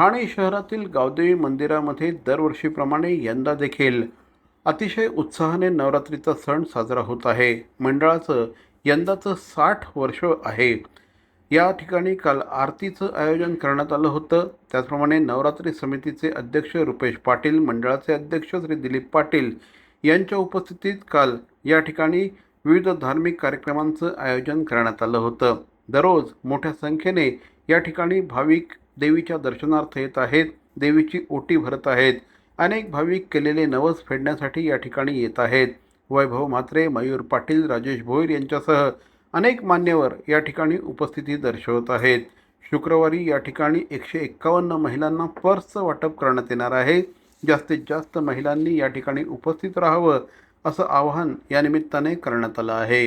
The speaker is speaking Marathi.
ठाणे शहरातील गावदेवी मंदिरामध्ये दरवर्षीप्रमाणे यंदा देखील अतिशय उत्साहाने नवरात्रीचा सण साजरा होत आहे. मंडळाचं यंदाचं साठ वर्ष आहे. या ठिकाणी काल आरतीचं आयोजन करण्यात आलं होतं. त्याचप्रमाणे नवरात्री समितीचे अध्यक्ष रुपेश पाटील मंडळाचे अध्यक्ष श्री दिलीप पाटील यांच्या उपस्थितीत काल या ठिकाणी विविध धार्मिक कार्यक्रमांचं आयोजन करण्यात आलं होतं. दररोज मोठ्या संख्येने या ठिकाणी भाविक देवीच्या दर्शनार्थ येत आहेत देवीची ओटी भरत आहेत. अनेक भाविक केलेले नवस फेडण्यासाठी या ठिकाणी येत आहेत. वैभव म्हात्रे मयूर पाटील राजेश भोईर यांच्यासह अनेक मान्यवर या ठिकाणी उपस्थिती दर्शवत आहेत. शुक्रवारी या ठिकाणी एकशे एक्कावन्न महिलांना पर्सचं वाटप करण्यात येणार आहे. जास्तीत जास्त महिलांनी या ठिकाणी उपस्थित राहावं असं आवाहन या निमित्ताने करण्यात आलं आहे.